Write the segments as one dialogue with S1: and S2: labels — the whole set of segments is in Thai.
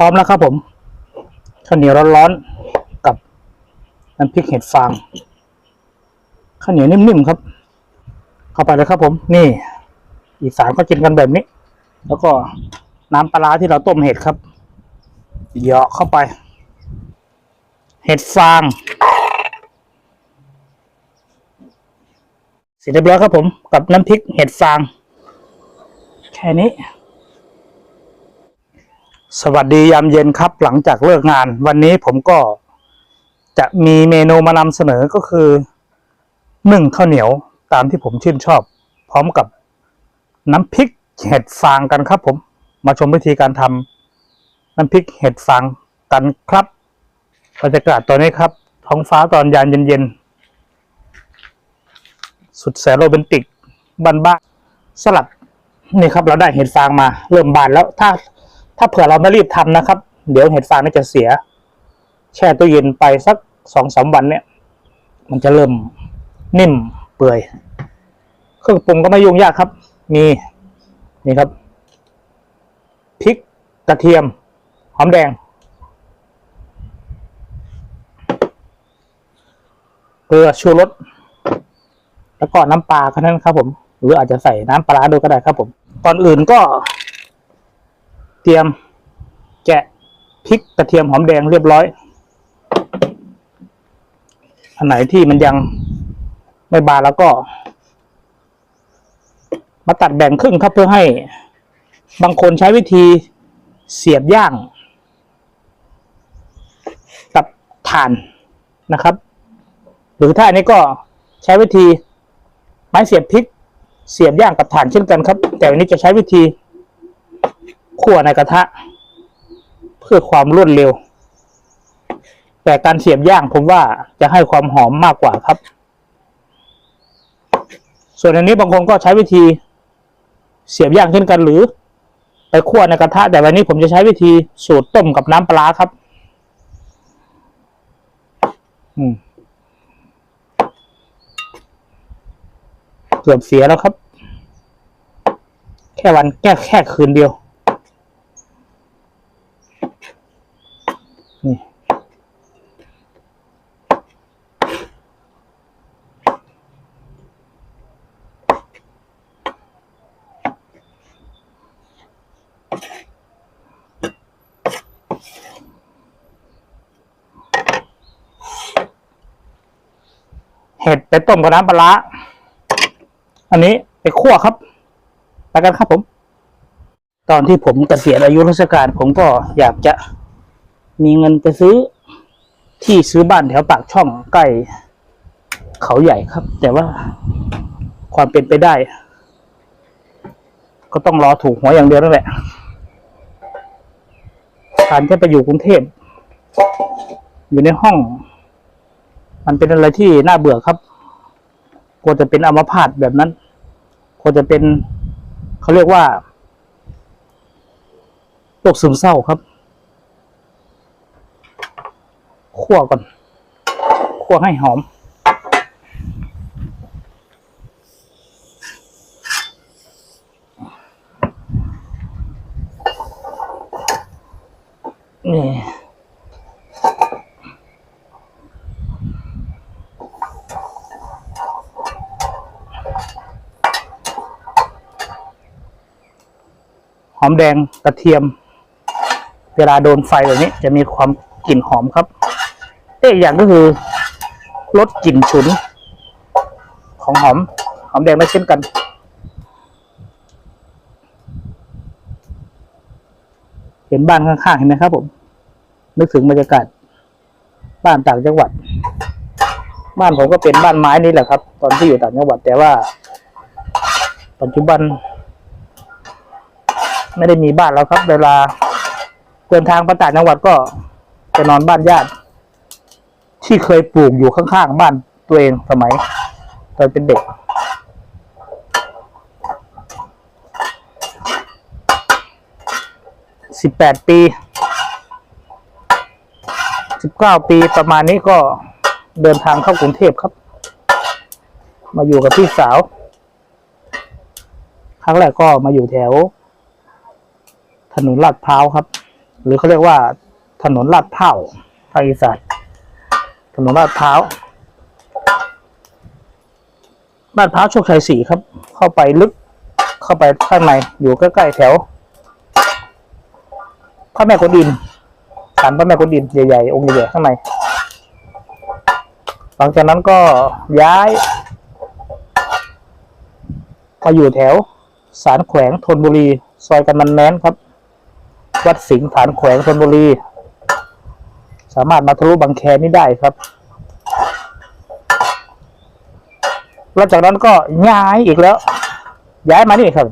S1: พร้อมแล้วครับผมข้าวเหนียวร้อนๆกับน้ำพริกเห็ดฟางข้าวเหนียวนิ่มๆครับ เข้าไปเลยครับผม นี่ อีสานก็กินกันแบบนี้ แล้วก็น้ำปลาที่เราต้มเห็ดครับเหยาะเข้าไป เห็ดฟางเสร็จเรียบร้อยครับผม กับน้ำพริกเห็ดฟาง แค่นี้ สวัสดียามเย็นครับหลังจากเลิกงาน วันนี้ผมก็จะมีเมนูมานำเสนอก็คือนึ่งข้าวเหนียวตามที่ผมชื่นชอบ พร้อมกับน้ำพริกเห็ดฟางกันครับผมมาชมวิธีการทำน้ำพริกเห็ดฟางกันครับบรรยากาศตอนนี้ครับ ท้องฟ้าตอนยามเย็นๆสุดแสนโรแมนติกบ้านๆสลัดนี่ครับเราได้เห็ดฟางมา เริ่มบานแล้วถ้า ถ้าเผื่อเราไม่รีบทำนะครับ เดี๋ยวเห็ดฟางนี่จะเสีย แช่ตู้เย็นไปสักสองสามวันเนี่ย มันจะเริ่มนิ่มเปื่อย เครื่องปรุงก็ไม่ยุ่งยากครับ มีนี่ครับพริกกระเทียม หอมแดงเกลือชูรสแล้วก็น้ำปลาแค่นั้นครับผม หรืออาจจะใส่น้ำปลาร้าด้วยก็ได้ครับผมก่อนอื่นก็ เตรียม แกะพริกกระเทียมหอมแดงเรียบร้อย อันไหนที่มันยังไม่บานแล้วก็ มาตัดแบ่งครึ่งครับเพื่อให้ บางคนใช้วิธีเสียบย่างกับถ่านนะครับ หรือถ้าอันนี้ก็ใช้วิธีไม้เสียบพริกเสียบย่างกับถ่านเช่นกันครับ แต่อันนี้จะใช้วิธี คั่วในกระทะ เพื่อความรวดเร็ว แต่การเสียบย่างผมว่าจะให้ความหอมมากกว่าครับ ส่วนอันนี้บางคนก็ใช้วิธี เสียบย่างเช่นกันหรือ ไปคั่วในกระทะ แต่วันนี้ผมจะใช้วิธีสูตรต้มกับน้ำปลาครับ เกือบเสียแล้วครับ แค่วันแค่แค่คืนเดียว เห็ดไปต้มกับน้ำปลาร้าอันนี้ไปคั่วครับไปกันครับผม ตอนที่ผมเกษียณอายุราชการ ผมก็อยากจะมีเงินไปซื้อ ที่ซื้อบ้านแถวปากช่องใกล้เขาใหญ่ครับ แต่ว่าความเป็นไปได้ ก็ต้องรอถูกหัวอย่างเดียวนั่นแหละการจะไปอยู่กรุงเทพอยู่ในห้อง มันเป็นอะไรที่น่าเบื่อครับกลัวจะเป็นอัมพาตแบบนั้นกลัวจะเป็นเขาเรียกว่าโรคซึมเศร้าครับคั่วก่อนคั่วให้หอม นี่ อมแดงกระเทียม เวลาโดนไฟแบบนี้ จะมีความกลิ่นหอมครับเอ๊ะอีกอย่างก็คือลดกลิ่นฉุน ของหอม หอมแดงได้เช่นกันเห็นบ้านข้างๆเห็นไหมครับ ผม นึกถึงบรรยากาศ บ้านต่างจังหวัด บ้านผมก็เป็นบ้านไม้นี่แหละครับ ตอนที่อยู่ต่างจังหวัดแต่ว่า ปัจจุบัน ไม่ได้มีบ้านแล้วครับ เวลาเดินทางไปต่างจังหวัดก็ไปนอนบ้านญาติ ที่เคยปลูกอยู่ข้างๆบ้านตัวเองสมัยตอนเป็นเด็ก สิบแปดปี สิบเก้าปีประมาณนี้ก็เดินทางเข้ากรุงเทพครับ มาอยู่กับพี่สาว ครั้งแรกก็มาอยู่แถว ถนนลาดพร้าวครับ หรือเขาเรียกว่า ถนนลาดพร้าภาคอีสานถนนลาดพร้าวลาดพร้าวโชคชัยสี่ครับ เข้าไปลึก เข้าไปข้างในอยู่ใกล้ๆแถวพระแม่กวนอิมศาลพระแม่กวนอิมใหญ่ๆองค์ใหญ่ๆข้างในหลังจากนั้นก็ย้ายมาอยู่แถวสารแขวงธนบุรี ซอยกันมันแม้นครับ วัดสิงห์ฐานแขวงธนบุรี สามารถมาทะลุบางแคนี่ได้ครับแล้วจากนั้นก็ย้ายอีกแล้ว ย้ายมานี่ครับ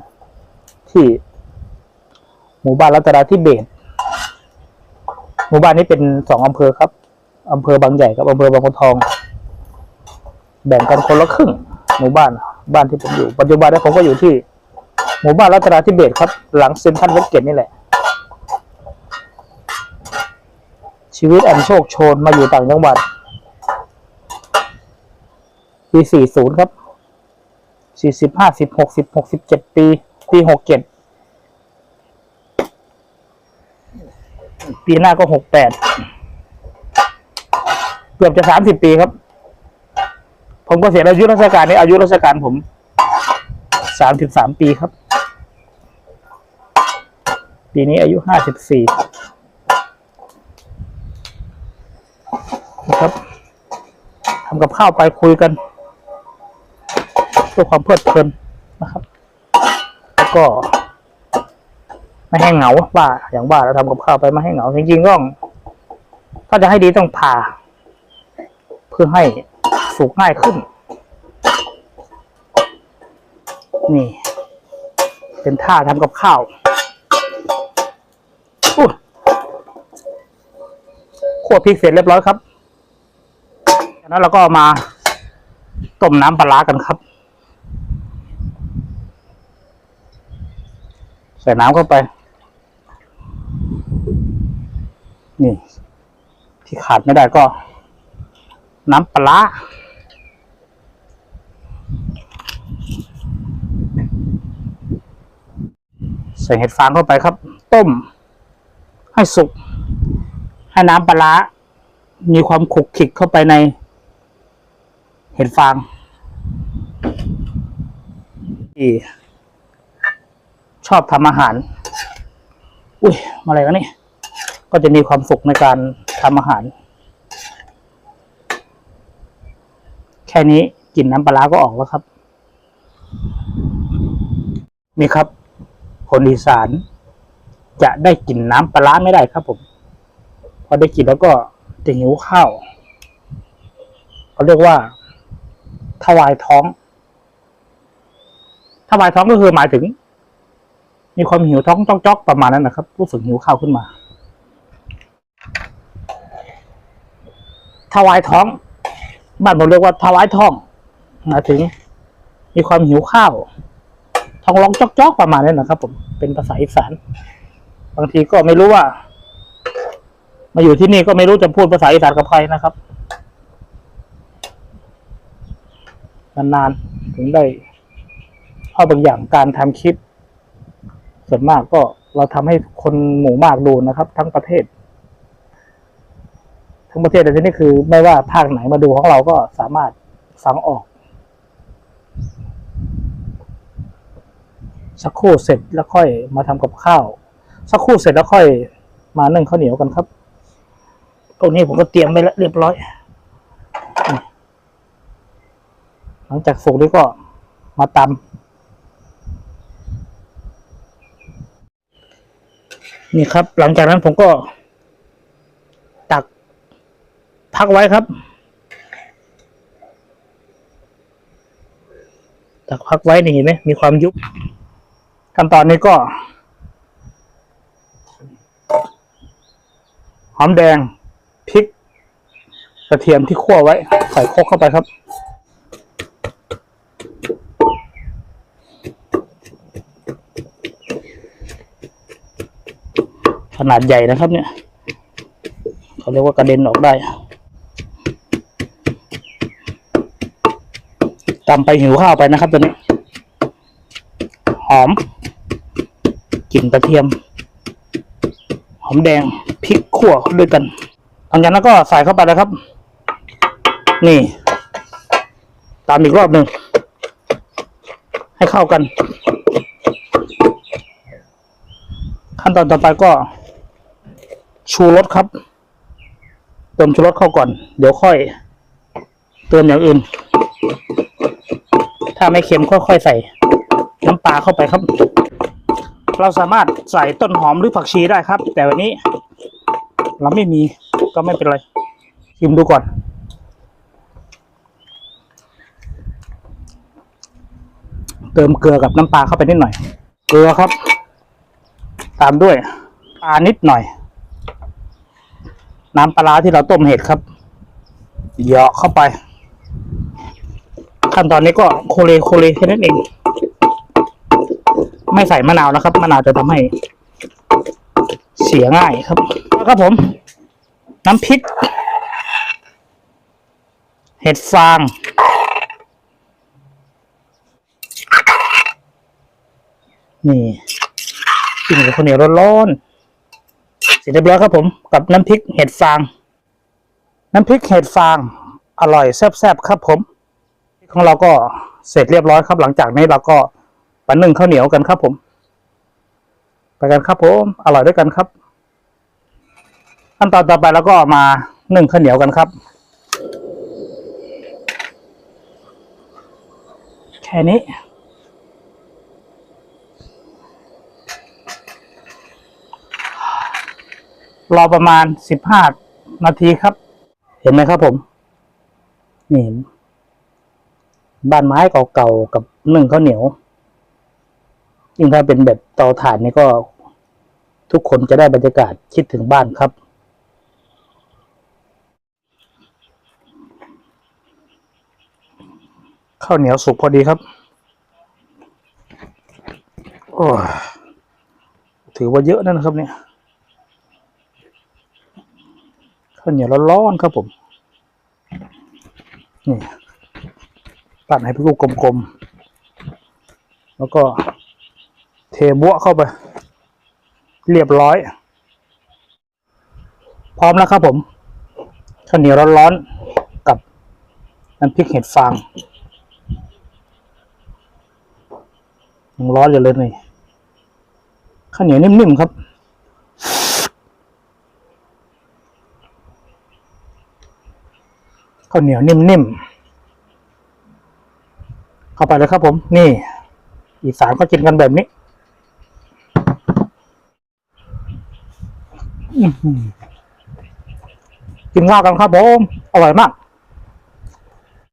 S1: ที่ หมู่บ้านรัตนาธิเบศหมู่บ้านนี้เป็นสองอำเภอครับอำเภอบางใหญ่กับอำเภอบางบัวทอง แบ่งกันคนละครึ่ง หมู่บ้านบ้านที่ผมอยู่ ปัจจุบันนี้ผมก็อยู่ที่ หมู่บ้านรัตนาธิเบศครับ หลังเซ็นทรัลเวสเกตนี่แหละ ชีวิตอันโชคโชนมาอยู่ต่างจังหวัด ปี 40 ครับ 40 50 60 67 ปี ปี 67 ปีหน้าก็ 68 เกือบจะ 30 ปีครับ ผมก็เสียอายุราชการนี้อายุราชการผม 33 ปีครับ ปีนี้อายุ 54 นะครับทำกับข้าวไปคุยกันเพื่อความเพลิดเพลินนะครับ แล้วก็ ไม่ให้เหงาว่าอย่างว่าเราทำกับข้าวไปไม่ให้เหงา จริงๆต้องถ้าจะให้ดีต้องผ่า เพื่อให้สุกง่ายขึ้น นี่ เป็นท่าทำกับข้าว คั่วพริกเสร็จเรียบร้อยครับจากนั้นเราก็มาต้มน้ำปลาร้ากันครับ ใส่น้ำเข้าไป นี่ ที่ขาดไม่ได้ก็ น้ำปลาร้าใส่เห็ดฟางเข้าไปครับ ต้ม ให้สุก ให้น้ำปลาร้ามีความขุกขิกเข้าไปใน เห็ดฟางที่ชอบทำอาหาร อุ้ยมาอะไรกันนี่ก็จะมีความสุขในการทำอาหาร แค่นี้กลิ่นน้ำปลาร้าก็ออกแล้วครับ นี่ครับ คนอีสานจะได้กลิ่นน้ำปลาร้าไม่ได้ครับผม ได้กินแล้วก็จะหิวข้าวเขาเรียกว่าถวายท้องถวายท้องก็คือหมายถึง มีความหิวท้องจอกประมาณนั้นนะครับ รู้สึกหิวข้าวขึ้นมาถวายท้อง บ้านผมเรียกว่าถวายท้อง หมายถึง มีความหิวข้าวท้องร้องจอกๆประมาณนั้นนะครับ ผมเป็นภาษาอีสานบางทีก็ไม่รู้ว่า มาอยู่ที่นี่ก็ไม่รู้จะพูดภาษาอีสานกับใครนะครับนานๆถึงได้เพราะบางอย่างการทำคลิป ส่วนมากก็เราทำให้คนหมู่มากดูนะครับ ทั้งประเทศ ทั้งประเทศแต่ที่นี่คือ ไม่ว่าภาคไหนมาดูของเราก็สามารถฟังออก สักครู่เสร็จแล้วค่อยมาทำกับข้าว สักครู่เสร็จแล้วค่อยมานึ่งข้าวเหนียวกันครับ ตรงนี้ผมก็เตรียมไว้แล้วเรียบร้อย หลังจากสุกนี้ก็มาตำนี่ครับ หลังจากนั้นผมก็ ตักพักไว้ครับ ตักพักไว้นี่เห็นไหมมีความยุบขั้นตอนนี้ก็ หอมแดง พริกกระเทียมที่คั่วไว้ ใส่โคกเข้าไปครับ ขนาดใหญ่นะครับเนี่ย เขาเรียกว่ากระเด็นออกได้ตำไปหิวข้าวไปนะครับตัวนี้ หอมกลิ่นกระเทียม หอมแดงพริกขั่วด้วยกัน ลังจากนั้นก็ใส่เข้าไปเลยครับ นี่ ตามอีกรอบหนึ่ง ให้เข้ากัน ขั้นตอนต่อไปก็ ชูรสครับเติมชูรสเข้าก่อน เดี๋ยวค่อย เติมอย่างอื่น ถ้าไม่เค็มก็ค่อยใส่ น้ำปลาเข้าไปครับ เราสามารถใส่ต้นหอมหรือผักชีได้ครับ แต่วันนี้เราไม่มี ก็ไม่เป็นไร ชิมดูก่อน เติมเกลือกับน้ำปลาเข้าไปนิดหน่อย เกลือครับ ตามด้วยปลานิดหน่อย น้ำปลาร้าที่เราต้มเห็ดครับเหยาะเข้าไป ขั้นตอนนี้ก็โคเลโคเลแค่นั้นเอง ไม่ใส่มะนาวนะครับ มะนาวจะทำให้เสียง่ายครับแล้วครับผม น้ำพริก เห็ดฟาง นี่กินกับข้าวเหนียวร้อนๆเสร็จเรียบร้อยครับผม กับน้ำพริกเห็ดฟาง น้ำพริกเห็ดฟาง อร่อยแซ่บๆครับผมของเราก็เสร็จเรียบร้อยครับ หลังจากนี้เราก็ไปนึ่งข้าวเหนียวกันครับผม ไปกันครับผม อร่อยด้วยกันครับ ขั้นตอนต่อไปเราก็มานึ่งข้าวเหนียวกันครับ แค่นี้ รอประมาณสิบห้านาทีครับ เห็นไหมครับผม นี่บ้านไม้เก่าๆกับนึ่งข้าวเหนียวยิ่งถ้าเป็นแบบเตาถ่านนี่ก็ทุกคนจะได้บรรยากาศคิดถึงบ้านครับ ข้าวเหนียวสุกพอดีครับ โอ้ถือว่าเยอะนั่นครับเนี่ย ข้าวเหนียวร้อนๆครับผม นี่ตัดให้เป็นลูกกลมๆ แล้วก็เทบัวเข้าไป เรียบร้อย พร้อมแล้วครับผม ข้าวเหนียวร้อนๆ กับน้ำพริกเห็ดฟาง ยังร้อนอยู่เลยนี่ข้าวเหนียวนิ่มๆครับ ข้าวเหนียวนิ่มๆ เข้าไปเลยครับผม นี่ อีสานก็กินกันแบบนี้กินข้าวกันครับผม อร่อยมาก